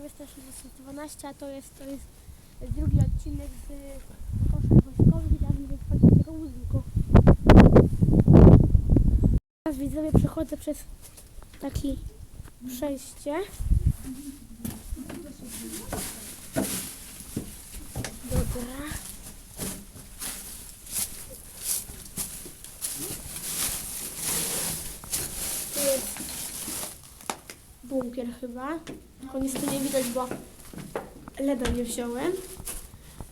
1912, a to jest, to jest drugi odcinek z koszar wojskowych i wchodzić do tego budynku. Teraz widzowie przechodzę przez takie przejście. Dobra. Tu jest bunkier chyba. Tylko niestety nie widać, bo leda nie wziąłem.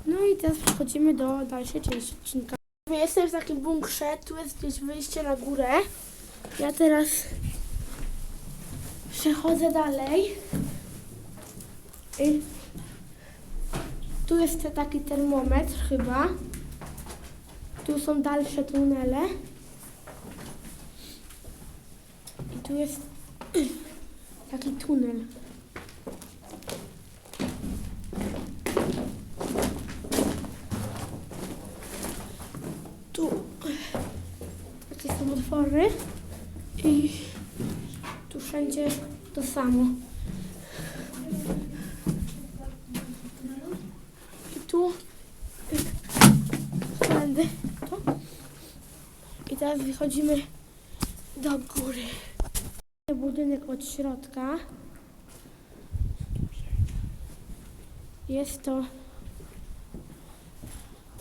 No i teraz przechodzimy do dalszej części odcinka. Jestem w takim bunkrze, tu jest gdzieś wyjście na górę. Ja teraz przechodzę dalej. I tu jest taki termometr chyba. Tu są dalsze tunele. I tu jest taki tunel. Tu takie są otwory i tu wszędzie to samo. I tu tędy. I teraz wychodzimy do góry. Budynek od środka. Jest to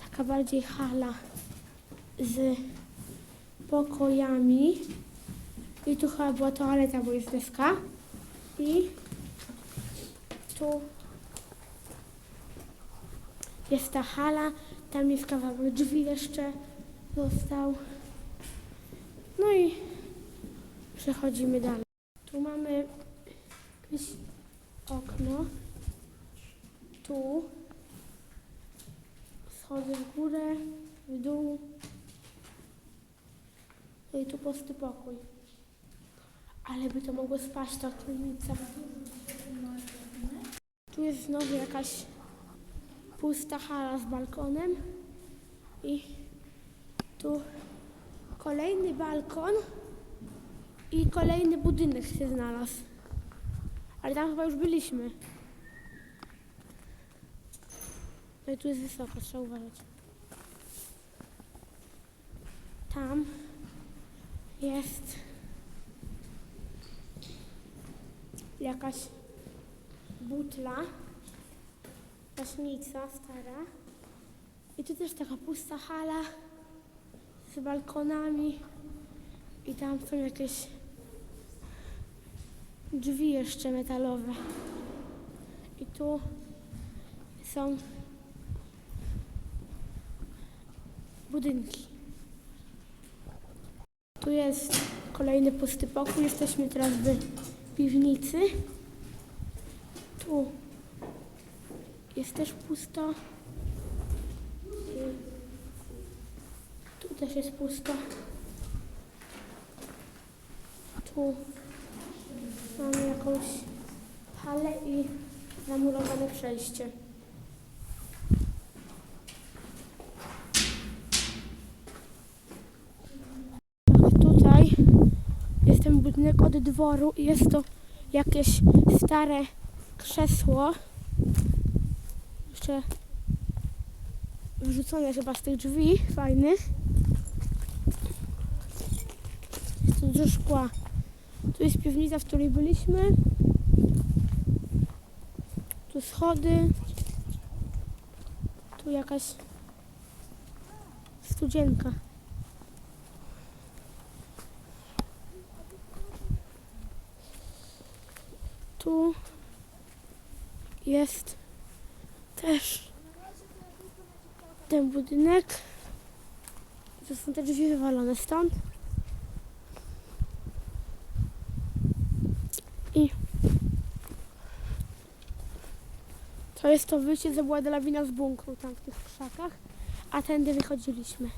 taka bardziej hala z pokojami. I tu chyba była toaleta, bo jest deska. I tu jest ta hala. Tam jest kawałek drzwi jeszcze został. No i przechodzimy dalej. Tu mamy jakieś okno. Tu schodzę w górę, w dół. No i tu pusty pokój. Ale by to mogło spaść ta trójnica. Tu jest znowu jakaś pusta hala z balkonem. I tu kolejny balkon i kolejny budynek się znalazł. Ale tam chyba już byliśmy. No i tu jest wysoko, trzeba uważać. Tam jest jakaś butla, gaśnica stara. I tu też taka pusta hala z balkonami. I tam są jakieś drzwi jeszcze metalowe. I tu są budynki. Tu jest kolejny pusty pokój. Jesteśmy teraz w piwnicy. Tu jest też pusto. Tu też jest pusto. Tu jakąś halę i zamurowane przejście. Tak, tutaj jest ten budynek od dworu i jest to jakieś stare krzesło. Jeszcze wrzucone chyba z tych drzwi fajnych. Jest tu dużo szkła. Tu jest piwnica, w której byliśmy. Tu schody. Tu jakaś studzienka. Tu jest też ten budynek. To są te drzwi wywalone stąd. I to jest to wyjście, co była lawina z bunkru tam w tych krzakach, a tędy wychodziliśmy.